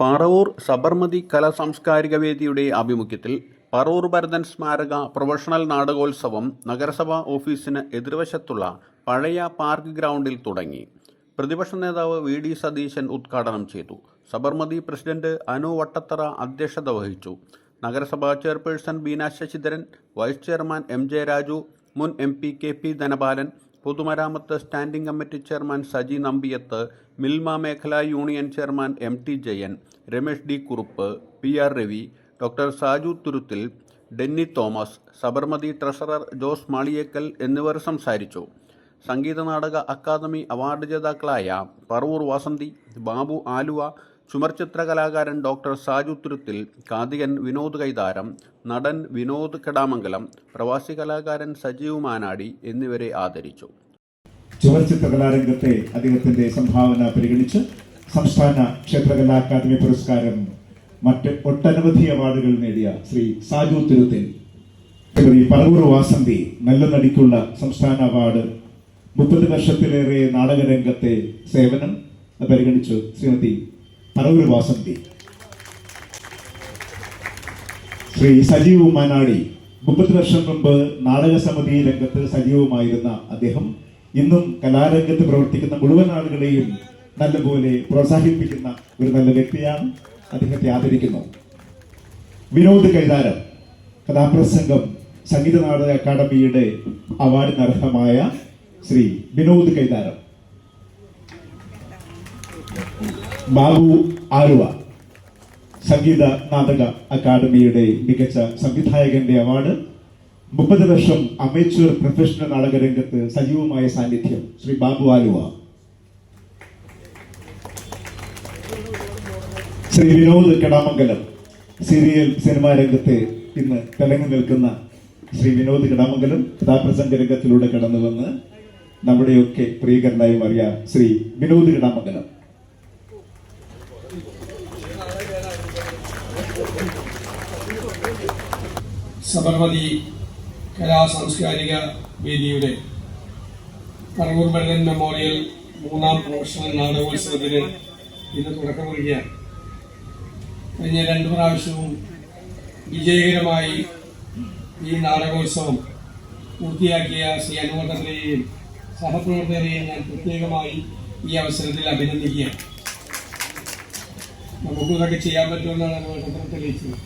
പാറവൂർ സബർമതി കലാ സാംസ്കാരിക വേദിയുടെ ആഭിമുഖ്യത്തിൽ പറവൂർ ഭരതൻ സ്മാരക പ്രൊഫഷണൽ നാടകോത്സവം നഗരസഭാ ഓഫീസിന് എതിർവശത്തുള്ള പഴയ പാർക്ക് ഗ്രൗണ്ടിൽ തുടങ്ങി. പ്രതിപക്ഷ നേതാവ് വി ഡി സതീശൻ ഉദ്ഘാടനം ചെയ്തു. സബർമതി പ്രസിഡന്റ് അനു വട്ടത്തറ അധ്യക്ഷത വഹിച്ചു. നഗരസഭാ chairperson Beena Sasidharan vice chairman M J Raju മുൻ M P K P Dhanapalan പൊതുമരാമത്ത് standing committee chairman Saji Nambiath Milma മേഖലാ union chairman M T Jayan Ramesh D Kurup P R Ravi doctor Saju Thuruthil Denny Thomas Sabarmathi treasurer Jose Maliyekkal എന്നിവർ സംസാരിച്ചു. Sangeetha Nataka academy award ജേതാക്കളായ പറവൂർ വാസന്തി ബാബു ആലുവ ചുമർചിത്ര കലാകാരൻ doctor Saju തുരുത്തിൽ കാതികൻ Vinod Kaitharam നടൻ വിനോദ് കടാമംഗലം പ്രവാസി കലാകാരൻ സജീവ് മാനാടി എന്നിവരെ ആദരിച്ചു. ചുമർചിത്ര കലാരംഗത്തെ അദ്ദേഹത്തിന്റെ സംഭാവന പരിഗണിച്ച് സംസ്ഥാന ക്ഷേത്രകലാ അക്കാദമി പുരസ്കാരം മറ്റ് ഒട്ടനവധി അവാർഡുകൾ നേടിയ ശ്രീ സാജു തിരുത്തിൽ. പറവൂർ വാസന്തി നല്ല നടിക്കുള്ള സംസ്ഥാന അവാർഡ് മുപ്പത് വർഷത്തിലേറെ നാടകരംഗത്തെ സേവനം പരിഗണിച്ചു ശ്രീമതി പറവൂർ വാസന്തി. ശ്രീ സജീവ് മാനാടി മുപ്പത് വർഷം മുമ്പ് നാടക സമിതി രംഗത്ത് സജീവമായിരുന്ന അദ്ദേഹം ഇന്നും കലാരംഗത്ത് പ്രവർത്തിക്കുന്ന മുഴുവൻ ആളുകളെയും നല്ലപോലെ പ്രോത്സാഹിപ്പിക്കുന്ന ഒരു നല്ല വ്യക്തിയാണ് അദ്ദേഹത്തെ ആദരിക്കുന്നു. വിനോദ് കൈതാരം കഥാപ്രസംഗം സംഗീത നാടക അക്കാദമിയുടെ അവാർഡിനർഹമായ ശ്രീ വിനോദ് കൈതാരം. ബാബു ആലുവ സംഗീത നാടക അക്കാദമിയുടെ മികച്ച സംവിധായകന്റെ അവാർഡ് മുപ്പത് വർഷം അമേച്വർ പ്രൊഫഷണൽ നാടക രംഗത്ത് സജീവമായ സാന്നിധ്യം ശ്രീ ബാബു ആലുവ. ശ്രീ വിനോദ് കടാമംഗലം സീരിയൽ സിനിമാ രംഗത്തെ ഇന്ന് തിളങ്ങി നിൽക്കുന്ന ശ്രീ വിനോദ് കടാമംഗലം കഥാപ്രസംഗ രംഗത്തിലൂടെ കടന്നു വന്ന് നമ്മുടെയൊക്കെ പ്രിയകരനായി മാറിയ ശ്രീ വിനോദ് കടാമംഗലം. സബർമതി കലാ സാംസ്കാരിക വേദിയുടെ പറവൂർ ഭരതൻ മെമ്മോറിയൽ മൂന്നാം പ്രൊഫഷണൽ നാടകോത്സവത്തിന് ഇന്ന് തുടക്കം കുറിക്കുകയാണ്. കഴിഞ്ഞ രണ്ട് പ്രാവശ്യവും വിജയകരമായി ഈ നാടകോത്സവം പൂർത്തിയാക്കിയ ശ്രീ അനുമതയെയും സഹപ്രവർത്തകരെയും ഞാൻ പ്രത്യേകമായി ഈ അവസരത്തിൽ അഭിനന്ദിക്കുകയാണ്. നമുക്കിതൊക്കെ ചെയ്യാൻ പറ്റുമെന്നാണ് അനുവർത്തനം തെളിയിച്ചത്.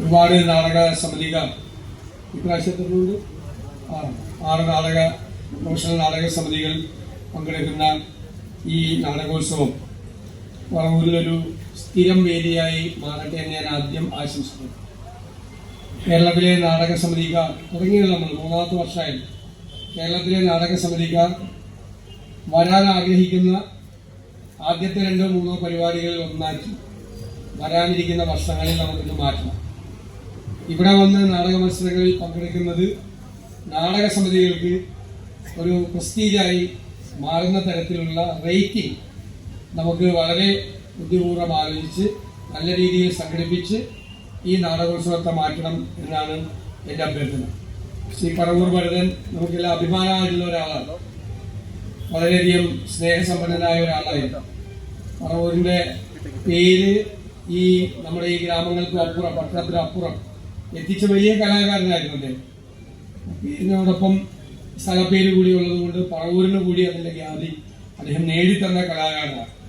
ഒരുപാട് നാടക സമിതികൾ ഇപ്രാവശ്യത്തിനുണ്ട് ആറ് ആറ് നാടക പ്രൊഫഷണൽ നാടക സമിതികൾ പങ്കെടുക്കുന്ന ഈ നാടകോത്സവം പറവൂരിലൊരു സ്ഥിരം വേദിയായി മാറട്ടെ എന്ന് ഞാൻ ആദ്യം ആശംസിക്കുന്നു. കേരളത്തിലെ നാടക സമിതിക്കാർ തുടങ്ങിയുള്ള നമ്മൾ മൂന്നാമത്തെ വർഷമായി. കേരളത്തിലെ നാടക സമിതിക്കാർ വരാൻ ആഗ്രഹിക്കുന്ന ആദ്യത്തെ രണ്ടോ മൂന്നോ പരിപാടികളിൽ ഒന്നാക്കി വരാനിരിക്കുന്ന വർഷങ്ങളിൽ നമുക്കിത് മാറ്റണം. ഇവിടെ വന്ന് നാടക മത്സരങ്ങളിൽ പങ്കെടുക്കുന്നത് നാടക സമിതികൾക്ക് ഒരു പ്രസ്റ്റീജായി മാറുന്ന തരത്തിലുള്ള റേറ്റിംഗ് നമുക്ക് വളരെ ബുദ്ധിപൂർവം ആലോചിച്ച് നല്ല രീതിയിൽ സംഘടിപ്പിച്ച് ഈ നാടകോത്സവത്തെ മാറ്റണം എന്നാണ് എന്റെ അഭ്യർത്ഥന. ശ്രീ പറവൂർ ഭരതൻ നമുക്കെല്ലാം അഭിമാനമായിട്ടുള്ള ഒരാളാണ്. വളരെയധികം സ്നേഹസമ്പന്നനായ ഒരാളായിരുന്നു. പറവൂരിന്റെ പേര് ഈ നമ്മുടെ ഈ ഗ്രാമങ്ങൾക്ക് അപ്പുറം പട്ടണത്തിന് അപ്പുറം എത്തിച്ച വലിയ കലാകാരനായിരുന്നു അദ്ദേഹം. ഇതിനോടൊപ്പം സ്ഥലപ്പേര് കൂടി ഉള്ളത് കൊണ്ട് പറവൂരിന് കൂടി അതിന്റെ ഖ്യാതി അദ്ദേഹം നേടിത്തന്ന കലാകാരനാണ്.